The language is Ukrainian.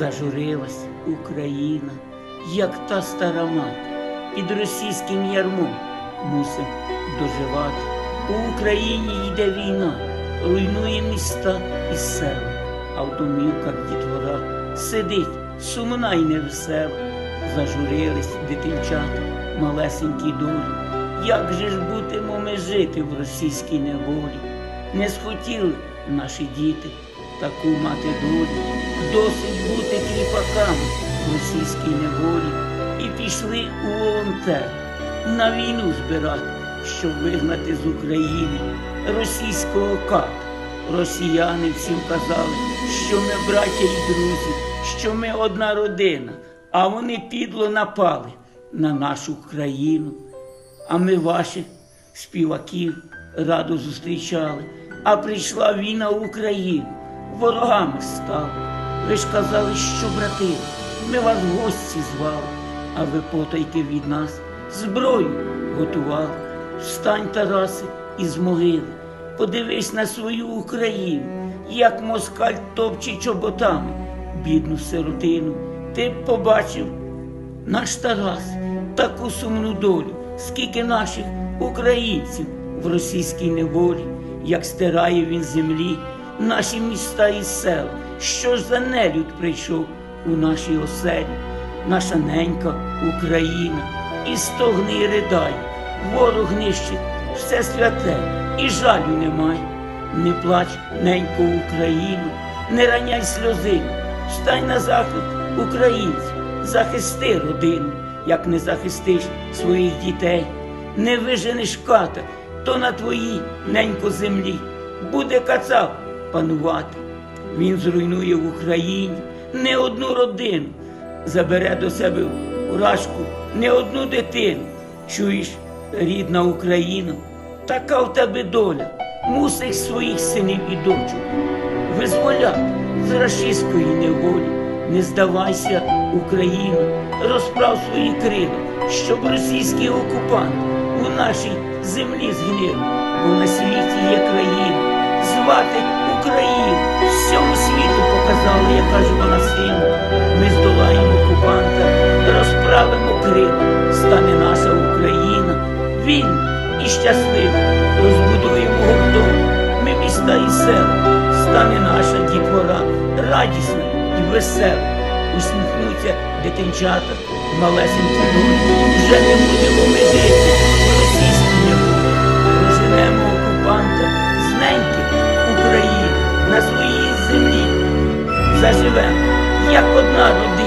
Зажурилась Україна, як та стара мати, під російським ярмом мусим доживати. У Україні йде війна, руйнує міста і села, а в домівках дітвора сидить сумна й невесела. Зажурились дитинчата, малесенькі долі. Як же ж будемо ми жити в російській неволі? Не схотіли наші діти таку мати долю. Досить бути кріпаками в російській неволі. І пішли у волонтер на війну збирати, щоб вигнати з України російського ката. Росіяни всім казали, що ми браття і друзі, що ми одна родина, а вони підло напали на нашу країну. А ми ваших співаків радо зустрічали, а прийшла війна в Україну, ворогами стали. Ви ж казали, що брати, ми вас гості звали, а ви потайки від нас зброю готували. Встань, Тараси, із могили, подивись на свою Україну, як москаль топче чоботами, бідну сиротину. Ти б побачив наш Тарас, таку сумну долю, скільки наших українців в російській неволі, як стирає він землі, наші міста і села. Що ж за нелюд прийшов у нашій оселі, наша ненька Україна, і стогне і ридає, ворог нищить все святе, і жалю немає. Не плач, ненько Україну, не раняй сльози, встань на захист українців, захисти родину, як не захистиш своїх дітей, не виженеш ката, то на твоїй ненько землі. Буде кацап панувати. Він зруйнує в Україні не одну родину, забере до себе в не одну дитину. Чуєш, рідна Україна, така в тебе доля, мусиш своїх синів і дочок визволяти з рашистської неволі. Не здавайся, Україна, розправ свої крила, щоб російський окупант у нашій землі згнив, бо на світі є країна, звати Україну. Всьому яка ж вона сильна. Ми здолаємо окупанта, розправимо крила, стане наша Україна, вільна і щаслива, розбудуємо гуртом, ми міста і села, стане наша дітвора. Радісна і весела. Усміхнуться дитинчата, малесенькі долі. Вже не будемо ми жити Землі. Заживемо, як одна родина.